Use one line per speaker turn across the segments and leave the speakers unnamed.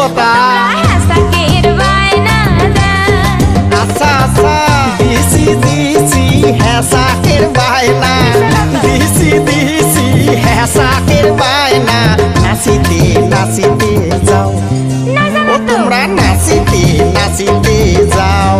কথা আচ্ছা, আচ্ছা দিছি দিছি হেসাকের বায়না। দিছি দিছি হেসাকের বায়না। নাচিতে নাচিতে যাও। ও, তোমরা নাচিতে নাচিতে যাও।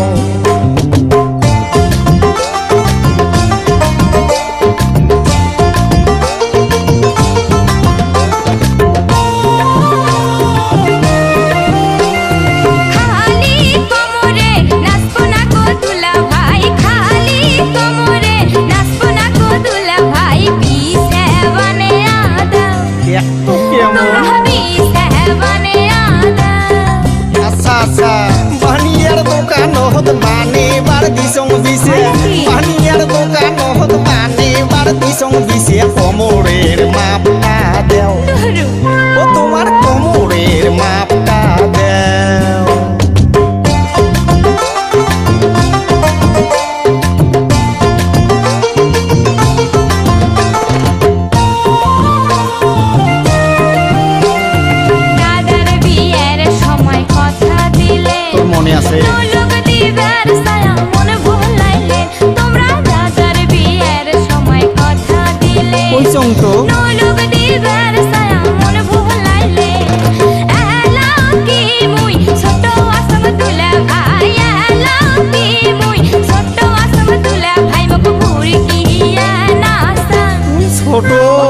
faltou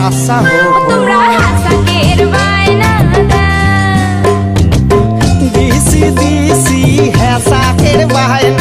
আশা হোক
তোমরা
হাসাকের বায়না দাও দিছি দিছি হ্যাঁ, হাসাকের বায়না।